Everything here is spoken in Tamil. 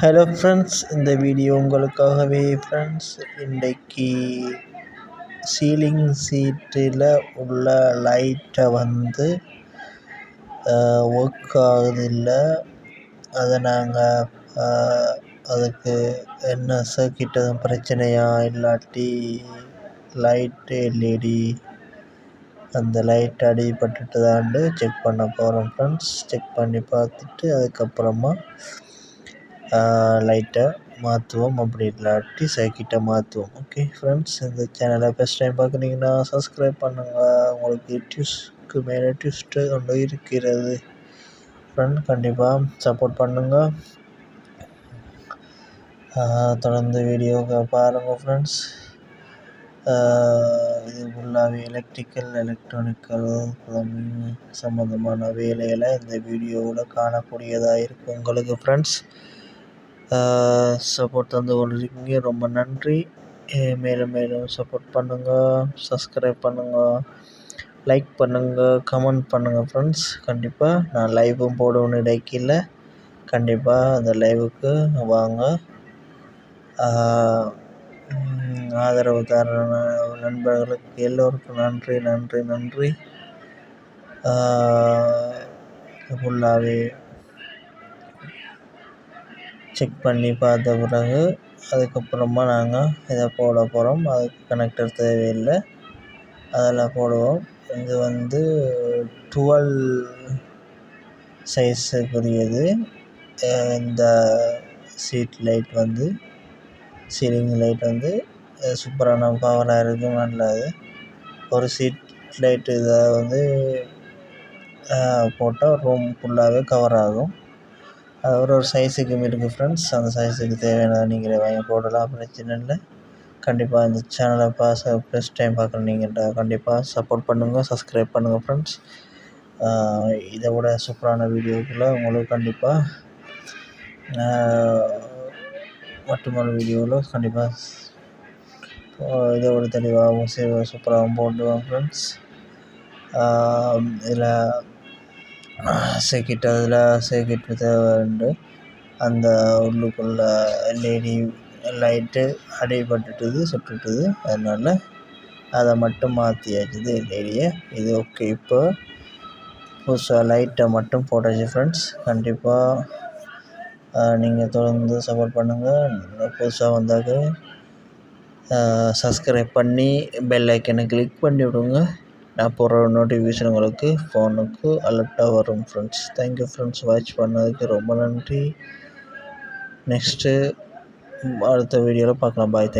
ஹலோ ஃப்ரெண்ட்ஸ் இந்த வீடியோ உங்களுக்காகவே ஃப்ரெண்ட்ஸ் இன்றைக்கு சீலிங் சீட்டில் உள்ள லைட்டை வந்து ஒர்க் ஆகுதில்லை. அதை நாங்கள் அதுக்கு என்ன சர்க்கிட் எதுவும் பிரச்சனையா? இல்லாட்டி லைட்டு எல்இடி அந்த லைட் அடிபட்டுட்டுதான்னு செக் பண்ண போகிறோம் ஃப்ரெண்ட்ஸ் செக் பண்ணி பார்த்துட்டு அதுக்கப்புறமா லைட்டை மாற்றுவோம் அப்படி இல்லாட்டி சர்க்கிட்டை மாற்றுவோம் ஓகே ஃப்ரெண்ட்ஸ் இந்த சேனலை ஃபஸ்ட் டைம் பார்க்குறீங்கன்னா சப்ஸ்கிரைப் பண்ணுங்கள் உங்களுக்கு டியூஸ்க்கு மேலே டியூஸ்ட்டு ஒன்று இருக்கிறது. ஃப்ரெண்ட் கண்டிப்பாக சப்போர்ட் பண்ணுங்கள் தொடர்ந்து வீடியோவை பாருங்கள் ஃப்ரெண்ட்ஸ் இது ஃபுல்லாகவே எலக்ட்ரிக்கல் எலக்ட்ரானிக்கல் சம்மந்தமான வேலையில் இந்த வீடியோவில் காணக்கூடியதாக இருக்கும் உங்களுக்கு ஃப்ரெண்ட்ஸ் சப்போர்ட் தந்து கொண்டிருக்கீங்க ரொம்ப நன்றி. மேலும் மேலும் சப்போர்ட் பண்ணுங்கள் சப்ஸ்கிரைப் பண்ணுங்கள் லைக் பண்ணுங்கள் கமெண்ட் பண்ணுங்கள் ஃப்ரெண்ட்ஸ் கண்டிப்பாக நான் லைவும் போடணும் இடைக்கில். கண்டிப்பாக அந்த லைவுக்கு வாங்க. ஆதரவு தர நண்பர்களுக்கு எல்லோருக்கும் நன்றி நன்றி நன்றி. ஃபுல்லாகவே செக் பண்ணி பார்த்த பிறகு அதுக்கப்புறமா நாங்கள் இதை போட போகிறோம் அதுக்கு கனெக்டர் தேவையில்லை. அதில் போடுவோம். இது வந்து டுவெல் சைஸுக்குரியது இந்த சீட் லைட் வந்து சீலிங் லைட் வந்து சூப்பரான பவராக இருக்கும். நல்லது. ஒரு சீட் லைட் இதை வந்து போட்டால் ரூம் ஃபுல்லாகவே கவர் ஆகும். அது ஒரு ஒரு சைஸுக்கு இருக்குது ஃப்ரெண்ட்ஸ் அந்த சைஸுக்கு தேவையானதை நீங்களே வாங்கி போடலாம். பிரச்சனை இல்லை. கண்டிப்பாக இந்த சேனலை பாஸ் ஃபஸ்ட் டைம் பார்க்குற நீங்கள் கண்டிப்பாக சப்போர்ட் பண்ணுங்கள் சப்ஸ்கிரைப் பண்ணுங்கள் ஃப்ரெண்ட்ஸ் இதை விட சூப்பரான வீடியோக்குள்ளே உங்களுக்கு கண்டிப்பாக மட்டுமான வீடியோவில் கண்டிப்பாக இதை விட தெளிவாகவும் சூப்பராகவும் போட்டுவேன் ஃப்ரெண்ட்ஸ் இதில் சர்க்கிட் அதில் சர்க்கிட் தேவைண்டு அந்த உள்ளுக்குள்ளே எல்இடி லைட்டு அடிபட்டுட்டுது சுட்டுட்டுது. அதனால் அதை மட்டும் மாற்றியாச்சுது எல்இடியை இது ஓகே இப்போ புதுசாக லைட்டை மட்டும் போட்டாச்சு ஃப்ரெண்ட்ஸ் கண்டிப்பாக நீங்கள் தொடர்ந்து சப்போர்ட் பண்ணுங்கள் புதுசாக வந்தாக்க சப்ஸ்கிரைப் பண்ணி பெல் ஐக்கனை கிளிக் பண்ணி விடுங்க. நான் போடுற நோட்டிஃபிகேஷன் உங்களுக்கு ஃபோனுக்கு அலர்ட்டாக வரும் ஃப்ரெண்ட்ஸ் தேங்க்யூ ஃப்ரெண்ட்ஸ் வாட்ச் பண்ணதுக்கு ரொம்ப நன்றி. நெக்ஸ்ட்டு அடுத்த வீடியோவில் பார்க்கலாம். Bye thank